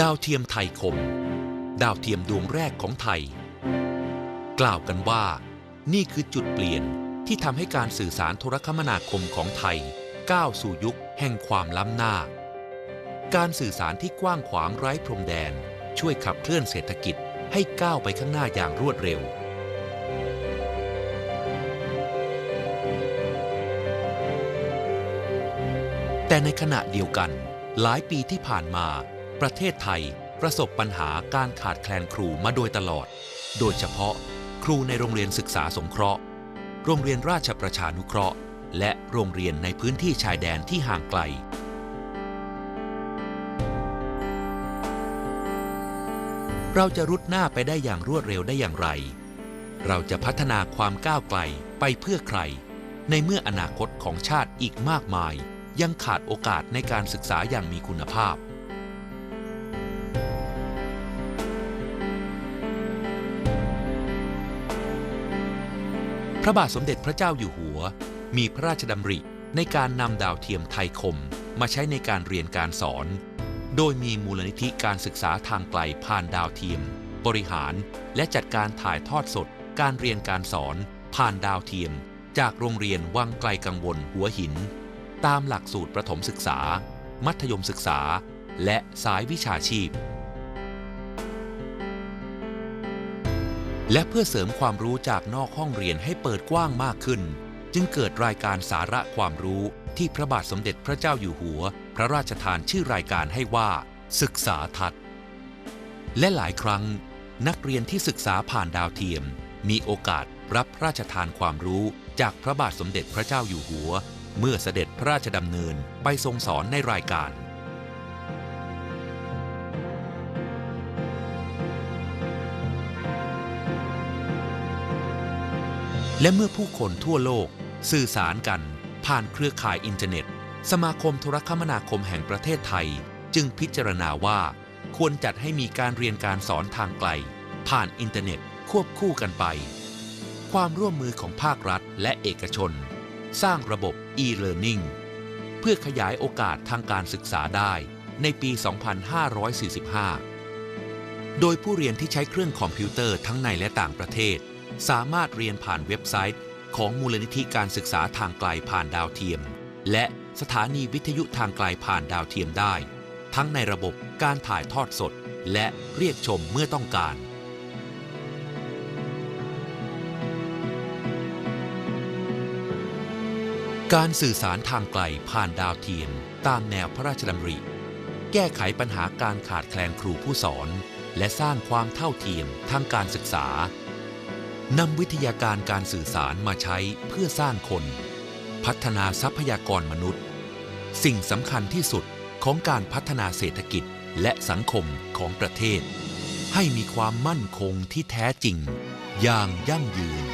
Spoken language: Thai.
ดาวเทียมไทยคม ดาวเทียมดวงแรกของไทย กล่าวกันว่า นี่คือจุดเปลี่ยนที่ทำให้การสื่อสารโทรคมนาคมของไทย ก้าวสู่ยุคแห่งความล้ำหน้า การสื่อสารที่กว้างขวางไร้พรมแดน ช่วยขับเคลื่อนเศรษฐกิจให้ก้าวไปข้างหน้าอย่างรวดเร็วแต่ในขณะเดียวกัน หลายปีที่ผ่านมา ประเทศไทยประสบปัญหาการขาดแคลนครูมาโดยตลอด โดยเฉพาะครูในโรงเรียนศึกษาสงเคราะห์ โรงเรียนราชประชานุเคราะห์ และโรงเรียนในพื้นที่ชายแดนที่ห่างไกล เราจะรุดหน้าไปได้อย่างรวดเร็วได้อย่างไร เราจะพัฒนาความก้าวไกลไปเพื่อใคร ในเมื่ออนาคตของชาติอีกมากมาย ยังขาดโอกาสในการศึกษาอย่างมีคุณภาพ ระบาทสมเด็จพระเจ้าอยู่หัว มีพระราชดำริในการนำดาวเทียมไทยคม มาใช้ในการเรียนการสอน โดยมีมูลนิธิการศึกษาทางไกลผ่านดาวเทียม บริหารและจัดการถ่ายทอดสด การเรียนการสอน ผ่านดาวเทียม จากโรงเรียนวังไกลกังวลหัวหิน ตามหลักสูตรประถมศึกษา มัธยมศึกษา และสายวิชาชีพ และเพื่อเสริมความรู้จากนอกห้องเรียนให้เปิดกว้างมากขึ้น จึงเกิดรายการสาระความรู้ที่พระบาทสมเด็จพระเจ้าอยู่หัว พระราชทานชื่อรายการให้ว่า ศึกษาทัศน์และหลายครั้ง นักเรียนที่ศึกษาผ่านดาวเทียม มีโอกาสรับพระราชทานความรู้จากพระบาทสมเด็จพระเจ้าอยู่หัว เมื่อเสด็จพระราชดำเนินไปทรงสอนในรายการ และเมื่อผู้คนทั่วโลก สื่อสารกัน ผ่านเครือข่ายอินเทอร์เน็ต สมาคมโทรคมนาคมแห่งประเทศไทย จึงพิจารณาว่า ควรจัดให้มีการเรียนการสอนทางไกล ผ่านอินเทอร์เน็ตควบคู่กันไป ความร่วมมือของภาครัฐและเอกชน สร้างระบบ e-learning เพื่อขยายโอกาสทางการศึกษาได้ในปี 2545 โดยผู้เรียนที่ใช้เครื่องคอมพิวเตอร์ทั้งในและต่างประเทศ สามารถเรียนผ่านเว็บไซต์ของมูลนิธิการศึกษาทางไกลผ่านดาวเทียม และสถานีวิทยุทางไกลผ่านดาวเทียมได้ ทั้งในระบบการถ่ายทอดสด และเรียกชมเมื่อต้องการ การสื่อสารทางไกลผ่านดาวเทียม ตามแนวพระราชดำริ แก้ไขปัญหาการขาดแคลนครูผู้สอน และสร้างความเท่าเทียมทางการศึกษา นำวิทยาการการสื่อสารมาใช้เพื่อสร้างคน พัฒนาทรัพยากรมนุษย์ สิ่งสำคัญที่สุดของการพัฒนาเศรษฐกิจและสังคมของประเทศ ให้มีความมั่นคงที่แท้จริง อย่างยั่งยืน